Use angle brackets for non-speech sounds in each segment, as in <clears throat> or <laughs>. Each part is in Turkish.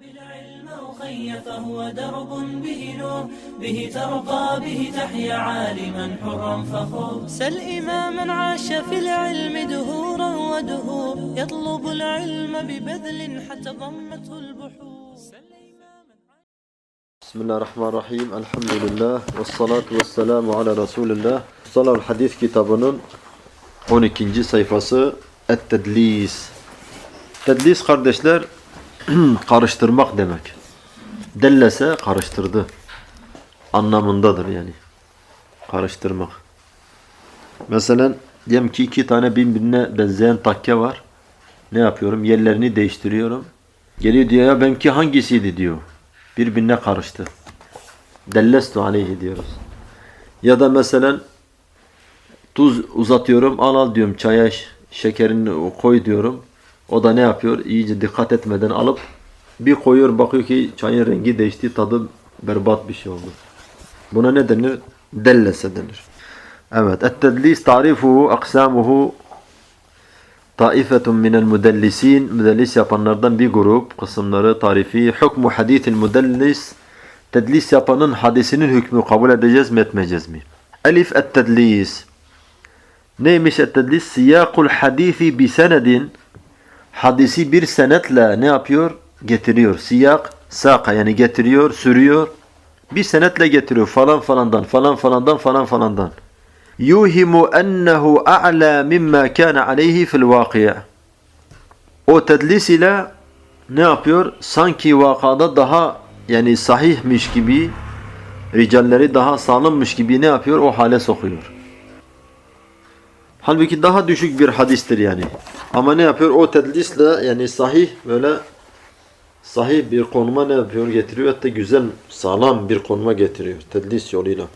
بالعلم أخي فهو درب به نور. به ترقى به تحيا عالما حرا فخور. سل إماما عاش في العلم دهورا ودهور. يطلب العلم ببذل حتى ضمته البحور. بسم الله الرحمن الرحيم. الحمد لله والصلاة والسلام على رسول الله. Salah Hadis kitabının 12. sayfası Et-Tedlis Tedlis kardeşler <clears throat> karıştırmak demek. Dellese karıştırdı anlamındadır yani. Karıştırmak. Mesela diyelim ki iki tane birbirine benzeyen takke var. Ne yapıyorum? Yerlerini değiştiriyorum. Geliyor diyor ya benimki hangisiydi diyor. Birbirine karıştı. Dellestu aleyhi diyoruz. Ya da mesela tuz uzatıyorum al al diyorum çaya şekerini koy diyorum. O da ne yapıyor? İyice dikkat etmeden alıp bir koyuyor bakıyor ki çayın rengi değişti tadı berbat bir şey oldu. Buna ne denir? Dellese denir. Evet. Et-tedlis tarifuhu aksamuhu Taifetun minel müdellisin müdellis yapanlardan bir grup kısımları tarifi hukmu hadisil müdellis tedlis yapanın hadisinin hükmü kabul edeceğiz mi etmeyeceğiz mi? Elif et-tedlis Neymiş et-tedlis? Siyakul hadisi bi senedin hadisi bir senetle ne yapıyor? Getiriyor. Siyak, saka yani getiriyor, sürüyor. Bir senetle getiriyor falan falandan, falan falandan, falan falandan. Yuhimu ennehu a'la mimma kana aleyhi fil vakiye. O tedlis ile ne yapıyor? Sanki vakada daha yani sahihmiş gibi ricalleri daha sağlammış gibi ne yapıyor? O hale sokuyor. Halbuki daha düşük bir hadistir yani. Ama ne yapıyor? O tedlisle yani sahih böyle sahih bir konuma ne yapıyor? Getiriyor. Hatta güzel, sağlam bir konuma getiriyor. Tedlis yoluyla.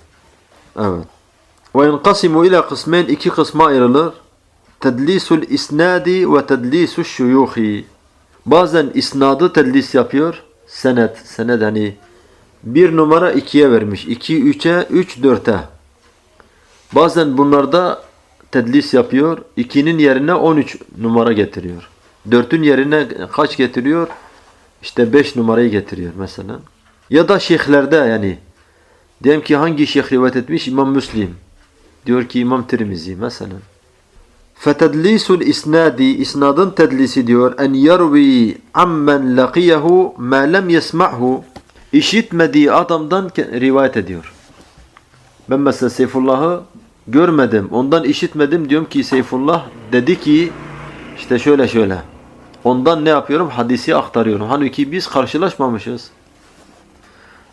Evet. Ve yenqasimu ila kısmen iki kısma ayrılır. Tedlisul isnadi ve tedlisul şuyuhi. Bazen isnadı tedlis yapıyor. Senet, senet hani bir numara ikiye vermiş. iki üçe, üç dörte. Bazen bunlarda tedlis yapıyor. 2'nin yerine 13 numara getiriyor. 4'ün yerine kaç getiriyor? İşte 5 numarayı getiriyor mesela. Ya da şeyhlerde yani. Diyelim ki hangi şeyh rivayet etmiş? İmam Müslim. Diyor ki İmam Tirmizi mesela. Fetedlisul isnadi isnadın tedlisi diyor en yarvi ammen laqiyahu ma lem yesma'hu işitmediği adamdan rivayet ediyor. Ben mesela Seyfullah'ı görmedim. Ondan işitmedim diyorum ki Seyfullah dedi ki işte şöyle şöyle. Ondan ne yapıyorum? Hadisi aktarıyorum. Halbuki biz karşılaşmamışız.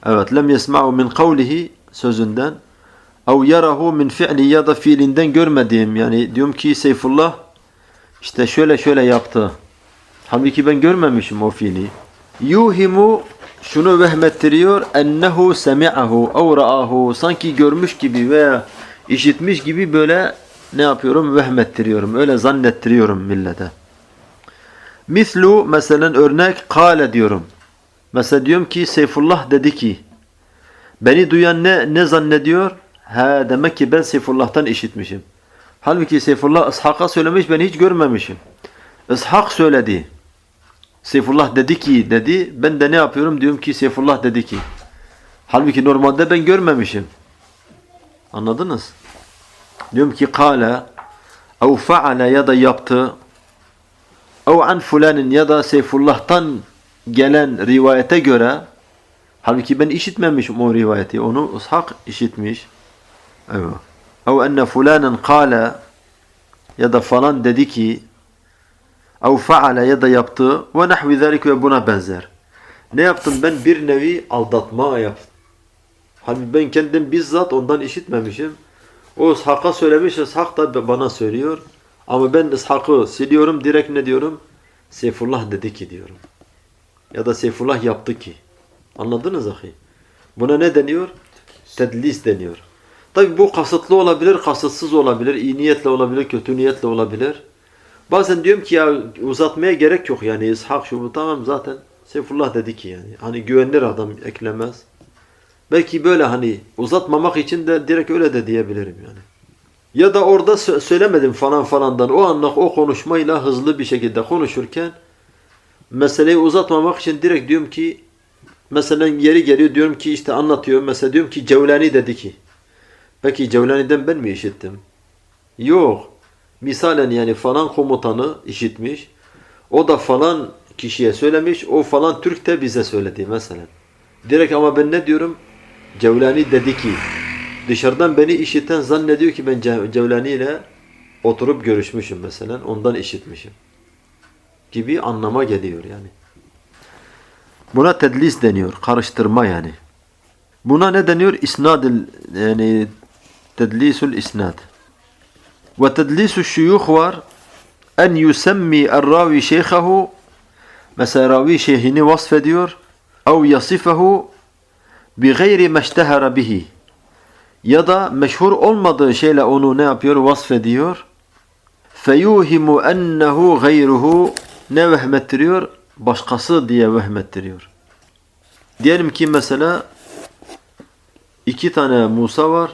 Evet. Lem yesma'u min kavlihi sözünden. Ev yarahu min fi'li ya da fiilinden görmediğim. Yani diyorum ki Seyfullah işte şöyle şöyle yaptı. Halbuki ben görmemişim o fiili. Yuhimu şunu vehmettiriyor ennehu semi'ahu ev ra'ahu sanki görmüş gibi veya işitmiş gibi böyle ne yapıyorum vehmettiriyorum öyle zannettiriyorum millete. Mislu mesela örnek kale diyorum. Mesela diyorum ki Seyfullah dedi ki beni duyan ne ne zannediyor? He demek ki ben Seyfullah'tan işitmişim. Halbuki Seyfullah İshak'a söylemiş ben hiç görmemişim. İshak söyledi. Seyfullah dedi ki dedi. Ben de ne yapıyorum? Diyorum ki Seyfullah dedi ki. Halbuki normalde ben görmemişim. Anladınız? Diyorum ki kâle ev faale ya da yaptı ev an fulanin ya da Seyfullah'tan gelen rivayete göre halbuki ben işitmemişim o rivayeti. Onu İshak işitmiş. Evet. Ev enne fulanen kâle ya da falan dedi ki ev faale ya da yaptı ve nahvi zalik ve buna benzer. Ne yaptım ben? Bir nevi aldatma yaptım. Halbuki ben kendim bizzat ondan işitmemişim. O İshak'a söylemiş, İshak da bana söylüyor. Ama ben İshak'ı siliyorum, direkt ne diyorum? Seyfullah dedi ki diyorum. Ya da Seyfullah yaptı ki. Anladınız ahi? Buna ne deniyor? Tedlis deniyor. Tabi bu kasıtlı olabilir, kasıtsız olabilir, iyi niyetle olabilir, kötü niyetle olabilir. Bazen diyorum ki ya uzatmaya gerek yok yani İshak şu bu tamam zaten Seyfullah dedi ki yani. Hani güvenilir adam eklemez. Belki böyle hani uzatmamak için de direkt öyle de diyebilirim yani. Ya da orada sö- söylemedim falan falandan o anlık o konuşmayla hızlı bir şekilde konuşurken meseleyi uzatmamak için direkt diyorum ki mesela yeri geliyor diyorum ki işte anlatıyor. Mesela diyorum ki Cevlani dedi ki. Peki Cevlani'den ben mi işittim? Yok. Misalen yani falan komutanı işitmiş. O da falan kişiye söylemiş. O falan Türk de bize söyledi mesela. Direkt ama ben ne diyorum? Cevlani dedi ki. Dışarıdan beni işiten zannediyor ki ben Ce- Cevlani ile oturup görüşmüşüm mesela. Ondan işitmişim. Gibi anlama geliyor yani. Buna tedlis deniyor. Karıştırma yani. Buna ne deniyor? İsnadil yani tedlisul isnad. Ve tedlisu şuyuh var. En yusemmi er-ravi şeyhahu mesela ravi şeyhini vasfediyor. Ev yasifehu bi gayri meştehara bihi ya da meşhur olmadığı şeyle onu ne yapıyor? Vasfediyor. Feyuhimu ennehu gayruhu ne vehmettiriyor? Başkası diye vehmettiriyor. Diyelim ki mesela iki tane Musa var.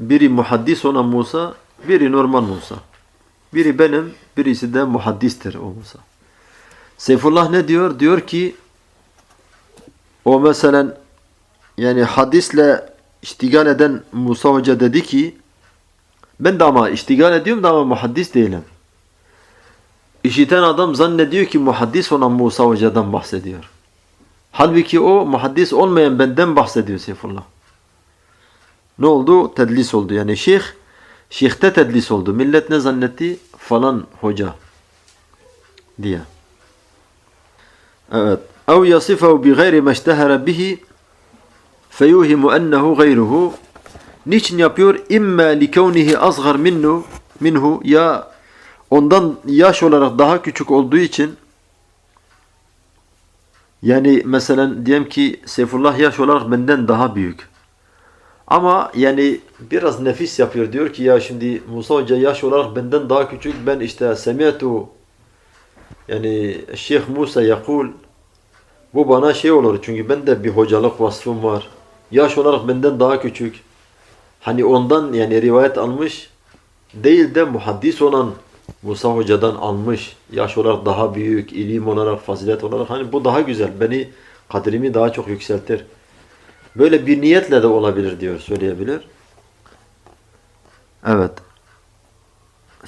Biri muhaddis olan Musa, biri normal Musa. Biri benim, birisi de muhaddistir o Musa. Seyfullah ne diyor? Diyor ki o mesela yani hadisle iştigal eden Musa Hoca dedi ki ben de ama iştigal ediyorum da ama muhaddis değilim. İşiten adam zannediyor ki muhaddis olan Musa Hoca'dan bahsediyor. Halbuki o muhaddis olmayan benden bahsediyor Seyfullah. Ne oldu? Tedlis oldu. Yani şeyh, şeyhte tedlis oldu. Millet ne zannetti? Falan hoca diye. Evet. اَوْ يَصِفَهُ بِغَيْرِ مَشْتَهَرَ bihi feyuhimu ennehu gayruhu Niçin yapıyor? İmma likevnihi azgar minhu minhu ya ondan yaş olarak daha küçük olduğu için yani mesela diyelim ki Seyfullah yaş olarak benden daha büyük. Ama yani biraz nefis yapıyor. Diyor ki ya şimdi Musa Hoca yaş olarak benden daha küçük. Ben işte semiyetu yani Şeyh Musa yakul bu bana şey olur çünkü ben de bir hocalık vasfım var. Yaş olarak benden daha küçük. Hani ondan yani rivayet almış değil de muhaddis olan Musa Hoca'dan almış. Yaş olarak daha büyük, ilim olarak, fazilet olarak. Hani bu daha güzel. Beni, kadrimi daha çok yükseltir. Böyle bir niyetle de olabilir diyor, söyleyebilir. Evet.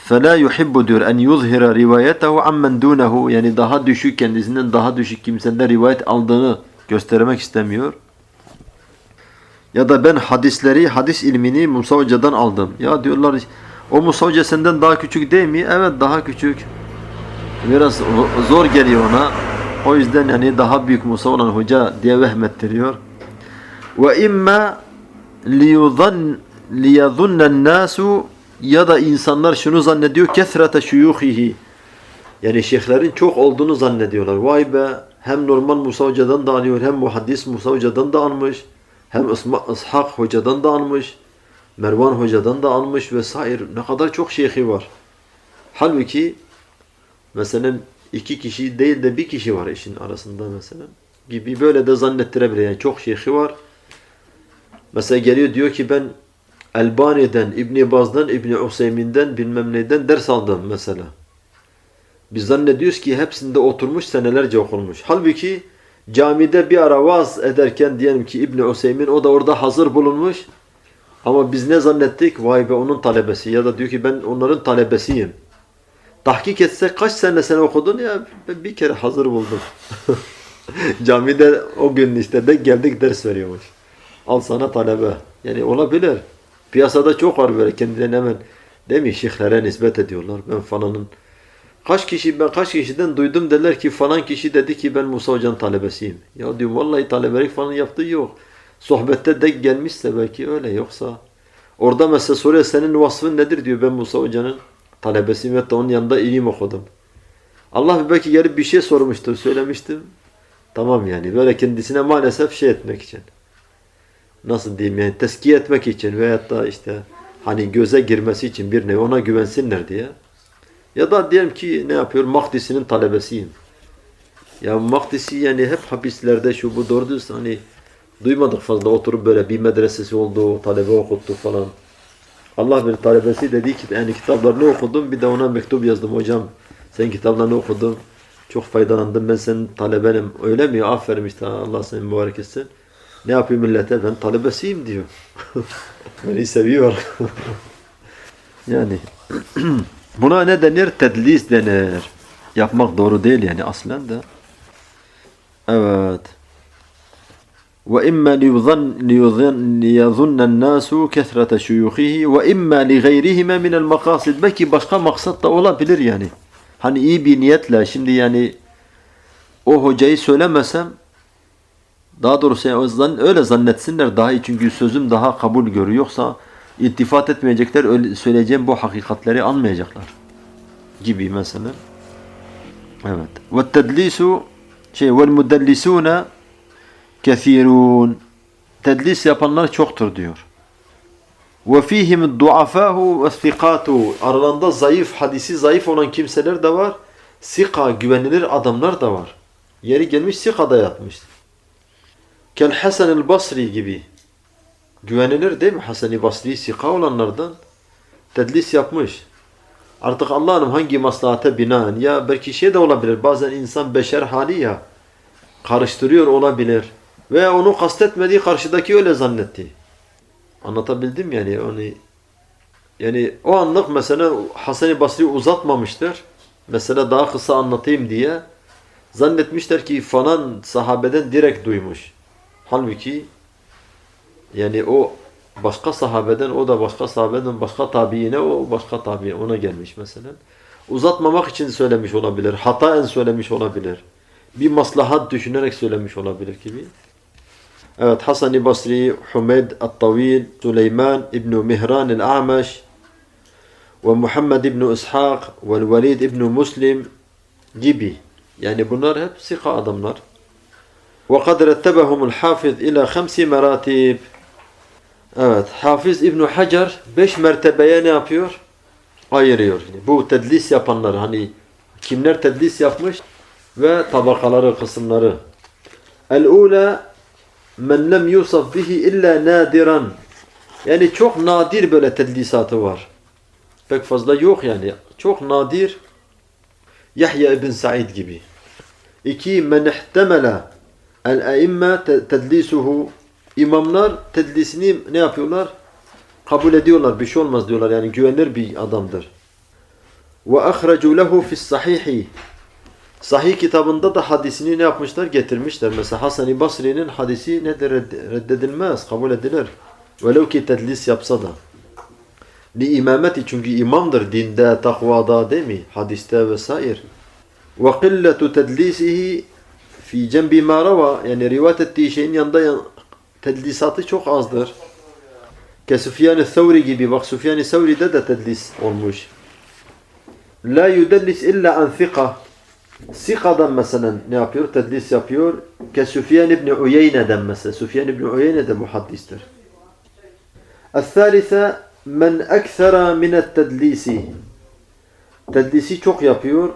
فَلَا يُحِبُّ diyor en yuzhira rivayetehu ammen dunehu yani daha düşük kendisinden daha düşük kimsenden rivayet aldığını göstermek istemiyor. Ya da ben hadisleri, hadis ilmini Musa Hoca'dan aldım. Ya diyorlar o Musa Hoca senden daha küçük değil mi? Evet daha küçük. Biraz zor geliyor ona. O yüzden yani daha büyük Musa olan hoca diye vehmettiriyor. Ve imma liyuzan liyazunnan nasu ya da insanlar şunu zannediyor kesrete şuyuhihi. Yani şeyhlerin çok olduğunu zannediyorlar. Vay be hem normal Musa Hoca'dan da alıyor hem muhaddis Musa Hoca'dan da almış. Hem İshak Hoca'dan da almış. Mervan Hoca'dan da almış vesaire. Ne kadar çok şeyhi var. Halbuki mesela iki kişi değil de bir kişi var işin arasında mesela. Gibi böyle de zannettirebilir. Yani çok şeyhi var. Mesela geliyor diyor ki ben Elbani'den, İbn Baz'dan, İbn Useymin'den bilmem neyden ders aldım mesela. Biz zannediyoruz ki hepsinde oturmuş senelerce okunmuş. Halbuki camide bir ara vaaz ederken diyelim ki İbn Useymin o da orada hazır bulunmuş. Ama biz ne zannettik? Vay be onun talebesi ya da diyor ki ben onların talebesiyim. Tahkik etsek kaç sene sen okudun ya ben bir kere hazır buldum. <laughs> Camide o gün işte de geldik ders veriyormuş. Al sana talebe. Yani olabilir. Piyasada çok var böyle kendilerine hemen değil mi şeyhlere nispet ediyorlar. Ben falanın kaç kişi ben kaç kişiden duydum derler ki falan kişi dedi ki ben Musa Hoca'nın talebesiyim. Ya diyorum vallahi talebelik falan yaptığı yok. Sohbette denk gelmişse belki öyle yoksa orada mesela soruyor senin vasfın nedir diyor ben Musa Hoca'nın talebesiyim ve onun yanında ilim okudum. Allah belki gelip bir şey sormuştur söylemiştim. Tamam yani böyle kendisine maalesef şey etmek için. Nasıl diyeyim yani teskiye etmek için veyahut da işte hani göze girmesi için bir nevi ona güvensinler diye. Ya da diyelim ki ne yapıyor? Mahdisi'nin talebesiyim. Ya Mahdisi yani hep hapislerde şu bu doğru hani duymadık fazla oturup böyle bir medresesi oldu, talebe okuttu falan. Allah bir talebesi dedi ki yani kitaplarını okudum bir de ona mektup yazdım hocam sen kitaplarını okudum. Çok faydalandım ben senin talebenim. Öyle mi? Aferin işte Allah seni mübarek etsin. Ne yapıyor millete? Ben talebesiyim diyor. <laughs> Beni seviyor. <laughs> yani <clears throat> buna ne denir? Tedlis denir. Yapmak doğru değil yani aslen de. Evet. وإما ليظن ليظن ليظن الناس كثرة شيوخه وإما لغيرهما من المقاصد belki başka maksat da olabilir yani. Hani iyi bir niyetle şimdi yani o hocayı söylemesem daha doğrusu yani o zan- öyle zannetsinler daha iyi çünkü sözüm daha kabul görüyor yoksa iltifat etmeyecekler öyle söyleyeceğim bu hakikatleri anmayacaklar gibi mesela. Evet. Ve tedlisu şey vel mudellisuna kethirun. Tedlis yapanlar çoktur diyor. Ve duafahu ve thikatu. Aralarında zayıf, hadisi zayıf olan kimseler de var. Sika, güvenilir adamlar da var. Yeri gelmiş sika da yapmış. Kel Hasan el Basri gibi. Güvenilir değil mi? Hasan-ı Basri sika olanlardan tedlis yapmış. Artık Allah'ın hangi maslahate binaen ya belki şey de olabilir. Bazen insan beşer hali ya karıştırıyor olabilir. Veya onu kastetmediği karşıdaki öyle zannetti. Anlatabildim yani onu yani o anlık mesela Hasan-ı Basri uzatmamıştır. Mesela daha kısa anlatayım diye zannetmişler ki falan sahabeden direkt duymuş. Halbuki yani o başka sahabeden o da başka sahabeden başka tabiine o başka tabiine ona gelmiş mesela. Uzatmamak için söylemiş olabilir. Hataen söylemiş olabilir. Bir maslahat düşünerek söylemiş olabilir gibi. Evet Hasan-ı Basri, Humeyd el-Tavil, Süleyman İbn Mihran el-A'maş ve Muhammed İbn İshak ve Velid İbn Muslim gibi. Yani bunlar hep sika adamlar. وقد رتبهم الحافظ إلى خمس مراتب Evet, Hafiz İbn Hacer beş mertebeye ne yapıyor? Ayırıyor. Bu tedlis yapanlar hani kimler tedlis yapmış ve tabakaları, kısımları. El-ula men lem yusaf bihi illa nadiran. Yani çok nadir böyle tedlisatı var. Pek fazla yok yani. Çok nadir. Yahya ibn Sa'id gibi. İki men ihtemele el-aimme tedlisuhu İmamlar tedlisini ne yapıyorlar? Kabul ediyorlar. Bir şey olmaz diyorlar. Yani güvenilir bir adamdır. Ve ahracu lehu fis sahihi. Sahih kitabında da hadisini ne yapmışlar? Getirmişler. Mesela Hasan-ı Basri'nin hadisi nedir? Reddedilmez. Kabul edilir. Velev ki tedlis yapsa da. Li imameti çünkü imamdır dinde, takvada değil mi? Hadiste vesaire. Ve qilletu tedlisihi fi cembi ma yani rivayet ettiği şeyin yanında tedlisatı çok azdır. Ke Süfyan-ı Thawri gibi bak Süfyan-ı Thawri'de de tedlis olmuş. La yudellis illa an thika. Sika'dan mesela ne yapıyor? Tedlis yapıyor. Ke Süfyan ibn Uyeyne'den mesela. Süfyan ibn Uyeyne de muhaddistir. الثالثة من أكثر من التدليس Tedlisi çok yapıyor.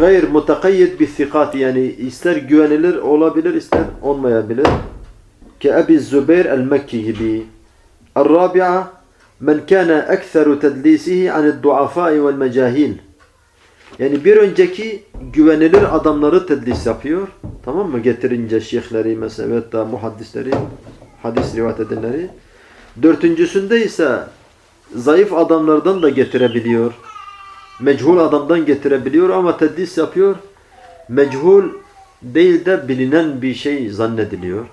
Gayr mutakayyid thikat yani ister güvenilir olabilir ister olmayabilir. كأبي الزبير المكي gibi. الرابعة من كان أكثر تدليسه عن الضعفاء والمجاهيل yani bir önceki güvenilir adamları tedlis yapıyor. Tamam mı? Getirince şeyhleri mesela ve da muhaddisleri, hadis rivayet edenleri. Dördüncüsünde ise zayıf adamlardan da getirebiliyor. Mechul adamdan getirebiliyor ama tedlis yapıyor. Mechul değil de bilinen bir şey zannediliyor.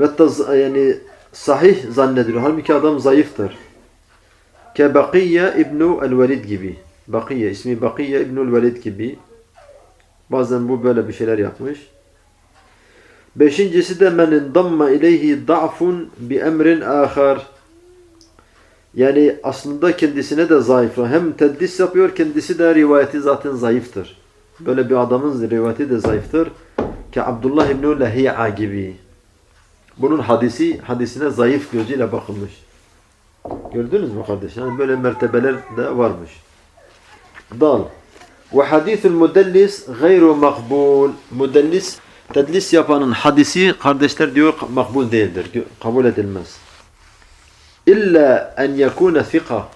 Ve hatta yani sahih zannediliyor. Halbuki adam zayıftır. Ke Bakiye İbnu el-Velid gibi. Bakiye, ismi Bakiye İbnu el-Velid gibi. Bazen bu böyle bir şeyler yapmış. Beşincisi de men indamma ileyhi da'fun bi emrin ahar. Yani aslında kendisine de zayıf. Hem teddis yapıyor, kendisi de rivayeti zaten zayıftır. Böyle bir adamın rivayeti de zayıftır. Ki Abdullah İbnu Lehi'a gibi. Bunun hadisi hadisine zayıf gözüyle bakılmış. Gördünüz mü kardeş? Yani böyle mertebeler de varmış. Dal. Ve hadithul mudellis gayru makbul. Mudellis tedlis yapanın hadisi kardeşler diyor makbul değildir. Kabul edilmez. İlla en yekune thika.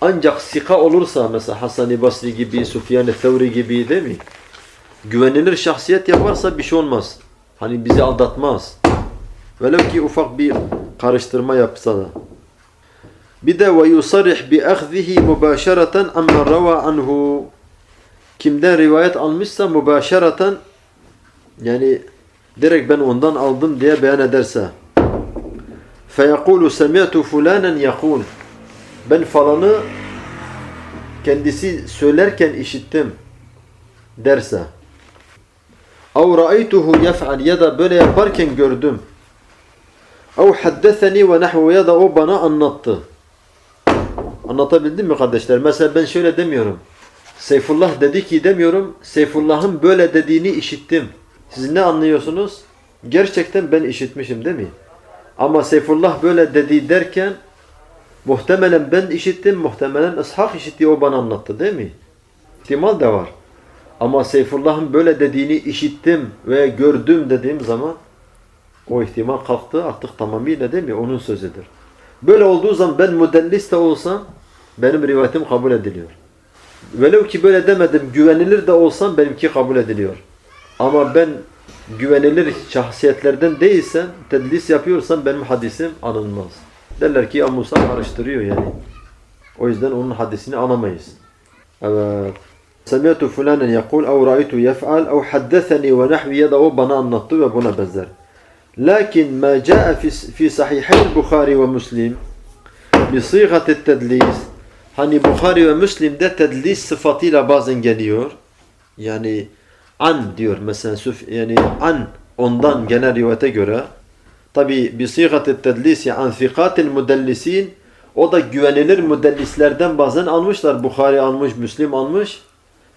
Ancak sika olursa mesela Hasan-ı Basri gibi, Sufyan-ı Thevri gibi değil mi? güvenilir şahsiyet yaparsa bir şey olmaz. Hani bizi aldatmaz. Velev ki ufak bir karıştırma yapsa da. Bir de ve yusarih bi ahzihi mübaşereten amma rava anhu. Kimden rivayet almışsa mübaşereten yani direkt ben ondan aldım diye beyan ederse. Feyekulu semi'tu fulanen yakul. Ben falanı kendisi söylerken işittim derse. Ev ra'aytuhu yef'al ya da böyle yaparken gördüm. Ev haddeseni ve nahvu ya da o bana anlattı. Anlatabildim mi kardeşler? Mesela ben şöyle demiyorum. Seyfullah dedi ki demiyorum. Seyfullah'ın böyle dediğini işittim. Siz ne anlıyorsunuz? Gerçekten ben işitmişim değil mi? Ama Seyfullah böyle dedi derken muhtemelen ben işittim, muhtemelen İshak işitti o bana anlattı değil mi? İhtimal de var. Ama Seyfullah'ın böyle dediğini işittim ve gördüm dediğim zaman o ihtimal kalktı artık tamamıyla değil mi? Onun sözüdür. Böyle olduğu zaman ben müdellis de olsam benim rivayetim kabul ediliyor. Velev ki böyle demedim güvenilir de olsam benimki kabul ediliyor. Ama ben güvenilir şahsiyetlerden değilsem, tedlis yapıyorsam benim hadisim alınmaz. Derler ki ya Musa karıştırıyor yani. O yüzden onun hadisini alamayız. Evet. Semi'tu fulanen yekul ev ra'aytu yef'al ev haddeseni ve nahvi ya da o bana anlattı ve buna benzer. Lakin ma caa fi, sahihayn Bukhari ve Müslim bi sigati tedlis hani Bukhari ve Müslim'de tedlis sıfatıyla bazen geliyor. Yani an diyor mesela yani an ondan genel rivayete göre tabi bi sigati tedlis yani an thikatil müdellisin o da güvenilir müdellislerden bazen almışlar. Bukhari almış, Müslim almış.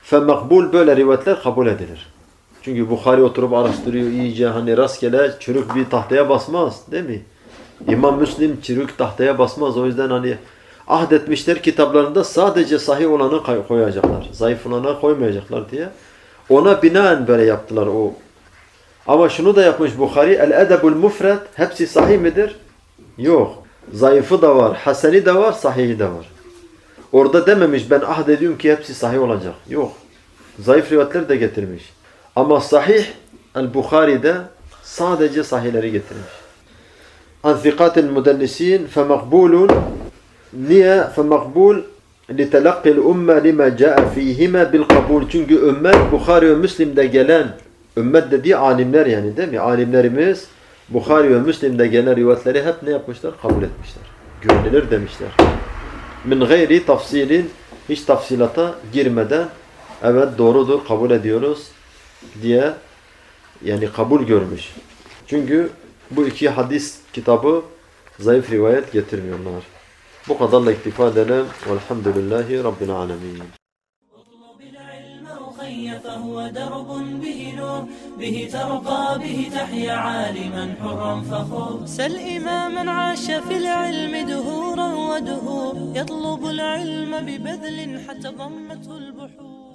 Fe makbul böyle rivayetler kabul edilir. Çünkü Bukhari oturup araştırıyor iyice hani rastgele çürük bir tahtaya basmaz değil mi? İmam Müslim çürük tahtaya basmaz. O yüzden hani ahdetmişler kitaplarında sadece sahih olanı koyacaklar. Zayıf olanı koymayacaklar diye. Ona binaen böyle yaptılar o. Ama şunu da yapmış Bukhari. El-Edebul Mufred hepsi sahih midir? Yok. Zayıfı da var, haseni de var, sahihi de var. Orada dememiş ben ahd ediyorum ki hepsi sahih olacak. Yok. Zayıf rivayetler de getirmiş. Ama sahih el-Bukhari'de sadece sahihleri getirmiş. An thikatil müdellisin fe makbulun niye fe makbul litelaqqil umme lima caa fihime bil kabul. Çünkü ümmet Bukhari ve Müslim'de gelen ümmet dediği alimler yani değil mi? Alimlerimiz Bukhari ve Müslim'de gelen rivayetleri hep ne yapmışlar? Kabul etmişler. Güvenilir demişler. Min gayri tafsilin hiç tafsilata girmeden evet doğrudur kabul ediyoruz diye yani kabul görmüş. Çünkü bu iki hadis kitabı zayıf rivayet getirmiyorlar. Bu kadarla iktifa edelim. Velhamdülillahi Rabbil alemin. اطلب العلم أخي فهو درب به نور به ترقى به تحيا عالما حرا فخور سل إماما عاش في العلم دهورا ودهور يطلب العلم ببذل حتى ضمته البحور